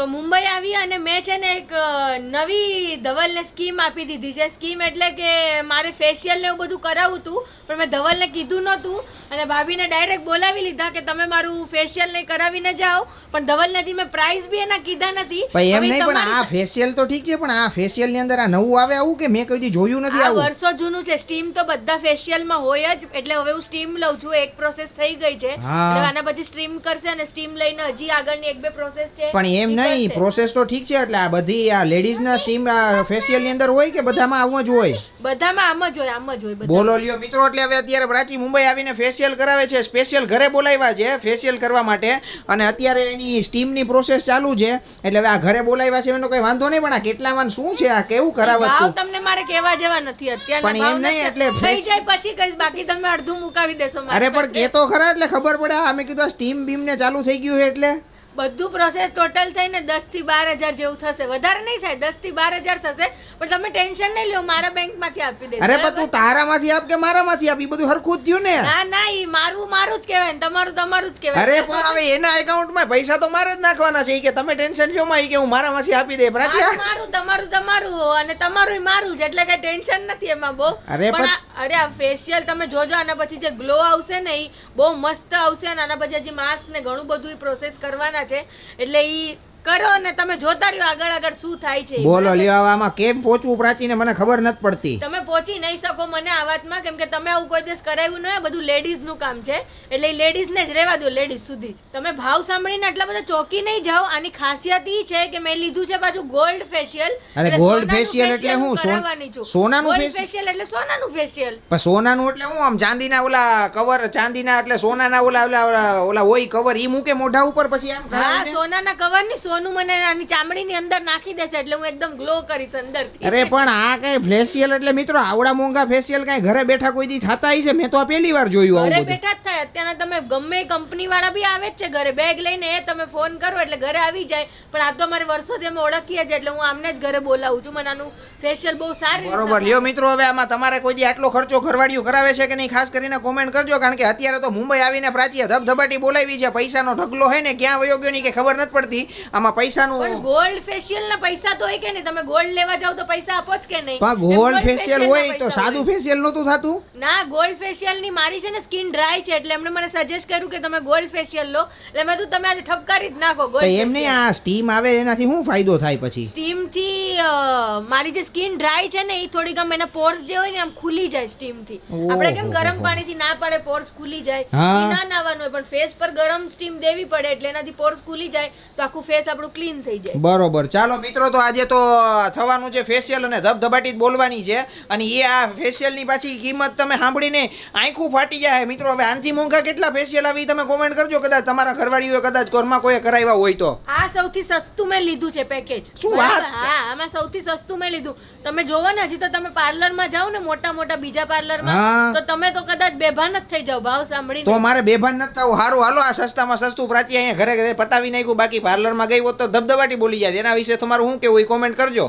તો મુંબઈ આવી અને મેં છે ને એક નવી ધવલને સ્કીમ આપી દીધી છે. સ્કીમ એટલે કે મારે ફેશિયલ ને એવું બધું કરાવવું હતું પણ મેં ધવલને કીધું નહોતું અને ભાભીને ડાયરેક્ટ બોલાવી લીધા કે તમે મારું ફેશિયલ ને કરાવીને જાઓ. પણ ધવલને હજી મેં પ્રાઇસ બી એના કીધા નથી. એમ નહીં પણ આ ફેશિયલ તો ઠીક છે પણ આ ફેશિયલની અંદર આ નવું આવે આવું કે મેં કદી જોયું નથી આ વર્ષો જૂનું છે સ્ટીમ તો બધા ફેશિયલમાં હોય જ એટલે હવે હું સ્ટીમ લઉં છું એક પ્રોસેસ થઈ ગઈ છે. એટલે આના પછી સ્ટીમ કરશે અને સ્ટીમ લઈને હજી આગળની એક બે પ્રોસેસ છે. પણ એમ ઈ નહીં પ્રોસેસ તો ઠીક છે એટલે આ બધી આ લેડીઝ ના સ્ટીમ ફેશિયલની અંદર હોય કે બધામાં આવું જ હોય? બધામાં આમ જ હોય આમ જ હોય બોલો લ્યો મિત્રો એટલે હવે અત્યારે પ્રાચી મુંબઈ આવીને ફેશિયલ કરાવે છે સ્પેશિયલ ઘરે બોલાવ્યા છે ફેશિયલ કરવા માટે. અને અત્યારે એની સ્ટીમની પ્રોસેસ ચાલુ છે એટલે હવે આ ઘરે બોલાવ્યા છે એનો કઈ વાંધો નહીં પણ આ કેટલામાં શું છે આ કેવું કરાવે છે? તમને મારે કહેવા જેવા નથી અત્યારે પણ એમ નહીં, એટલે થઈ જાય પછી કહીશ બાકી તમે અડધું મુકાવી દેશો મારી અરે પણ કે કેતો ખરા એટલે ખબર પડે આ અમે કીધું સ્ટીમ બીમ ને ચાલુ થઈ ગયું છે એટલે. બધું પ્રોસેસ ટોટલ થઈને દસથી બાર હજાર જેવું થશે. વધારે નહીં થાય દસથી બાર હજાર થશે પણ તમે ટેન્શન નહીં લો મારા બેંકમાંથી આપી દે. અરે પણ તું તારામાંથી આપ કે મારામાંથી આપ? ઈ બધું હરખું જ થયું ને. ના ના એ મારું મારું જ કહેવાય ને તમારું તમારું જ કહેવાય. અરે પણ હવે એના એકાઉન્ટમાં પૈસા તો મારે જ નાખવાના છે. કે તમે ટેન્શન લ્યો માં કે હું મારામાંથી આપી દે પ્રાચી મારું મારું તમારું તમારું અને તમારું મારું જ એટલે કે ટેન્શન નથી એમાં બહુ. અરે પણ પણ- અરે આ ફેશિયલ તમે જોજો આના પછી જે ગ્લો આવશે ને એ બહુ મસ્ત આવશે અને આના પછી હજી માસ્ક ને ઘણું બધું પ્રોસેસ કરવાના છે એટલે ઈ કરો ને તમે જોતા રહ્યો આગળ આગળ શું થાય છે. બોલો લ્યો આમાં કેમ પહોંચવું પ્રાચીને મને ખબર નથી પડતી. તમે પહોંચી નહીં શકો મને આ વાતમાં કેમ કે તમે આવું કોઈ દિવસ કરાવ્યું નહીં બધું લેડીઝનું કામ છે. એટલે એ લેડીઝ જ રહેવા દો લેડીઝ સુધી જ. તમે ભાવ સાંભળીને આટલા બધા ચોકી નહીં જાઓ આની ખાસિયત એ છે કે મેં લીધું છે પાછું ગોલ્ડ ફેશિયલ અને ગોલ્ડ ફેશિયલ એટલે હું? કરાવવાની છું. સોનાનું ફેશિયલ એટલે સોનાનું ફેશિયલ પણ સોનાનું એટલે હું આમ ચાંદીના ઓલા કવર ચાંદીના એટલે સોનાના ઓલા ઓલા ઓલા- ઓલા હોય કવર ઈ મૂકે મોઢા ઉપર પછી આમ હા સોનાના કવરની સોનું મને આની ચામડીની અંદર નાખી દેશે એટલે હું એકદમ ગ્લો કરીશ અંદરથી. અરે પણ આ કઈ ફેશિયલ એટલે મિત્રો આવડા મોંઘા ફેશિયલ કઈ ઘરે બેઠા કોઈ દી થતા છે મેં તો આ પહેલી વાર જોયું આવું બધું. બેઠા જ થાય. અત્યારના તમે ગમે કંપની વાળા બી આવે જ છે. ઘરે બેગ લઈને એ તમે ફોન કરો એટલે ઘરે આવી જાય. પણ આ તો અમારે વર્ષોથી અમે ઓળખીએ છીએ એટલે હું આમને જ ઘરે બોલાવું છું. મને આનું ફેશિયલ બહુ સારી રીતે બરોબર. લ્યો મિત્રો હવે આમાં તમારે કોઈ દી આટલો ખર્ચો ઘરવાળીઓ કરાવે છે કે નહીં? ખાસ કરીને કોમેન્ટ કરજો કારણ કે અત્યારે તો મુંબઈ આવીને પ્રાચીએ ધબધબાટી બોલાવી છે. પૈસાનો ઢગલો હોય ને ક્યાં વયો ગયો નહીં કે ખબર નથી પડતી. આમાં પણ પૈસાનું ગોલ્ડ ફેશિયલ ના પૈસા તો હોય કે નહીં? તમે ગોલ્ડ લેવા જાવ તો પૈસા આપો જ કે નહીં? પણ ગોલ્ડ ફેશિયલ facial ના હોય તો સાદું ફેશિયલ નહોતું થતું? ના ગોલ્ડ ફેશિયલની મારી છે ને સ્કિન ડ્રાય છે એટલે એમણે મને સજેસ્ટ કર્યું કે તમે ગોલ્ડ ફેશિયલ લો. એટલે મેં તો તમે આજે ઠપકારી જ નાખો ગોલ્ડ એમને આ સ્ટીમ આવે એનાથી શું ફાયદો થાય પછી? સ્ટીમથી મારી જે સ્કિન ડ્રાય છે ને એ થોડીક આમ એના પોર્સ જે હોય ને આમ ખુલી જાય સ્ટીમથી. આપણે કેમ. ગરમ પાણીથી ના પડે પોર્સ ખુલી જાય. એ ના નાવાનું હોય પણ ફેસ પર ગરમ સ્ટીમ દેવી પડે એટલે એનાથી પોર્સ ખુલી જાય તો આખું ફેસ આપણું ક્લીન થઈ જાય. બરોબર. ચાલો મિત્રો તો આજે તો થવાનું છે ફેશિયલ અને ધબધબાટી જ બોલવાની છે. અને એ આ ફેશિયલની પાછી કિંમત તમે સાંભળીને આંખું ફાટી જાય મિત્રો હવે આનથી મોંઘા કેટલા ફેશિયલ આવી? તમે કોમેન્ટ કરજો. કદાચ તમારા ઘરવાળીઓએ કદાચ ઘરમાં કોઈ કરાવ્યા હોય તો. સૌથી સસ્તું મેં લીધું છે પેકેજ શું વાત? હા આમાં સૌથી સસ્તું મેં લીધું. તમે જોવો ને હજી તો તમે પાર્લરમાં જાઓ ને મોટા મોટા બીજા. પાર્લરમાં તો તમે તો કદાચ બેભાન જ થઈ જાવ ભાવ તો સાંભળીને મારે બેભાન નથી થવું. સારું હાલો આ સસ્તામાં સસ્તું પ્રાચી અહીંયા ઘરે ઘરે પતાવી નાખ્યું. બાકી પાર્લરમાં ગઈ હોત તો ધબધબાટી બોલી જાય એના વિશે તમારું શું કેવું એ કોમેન્ટ કરજો.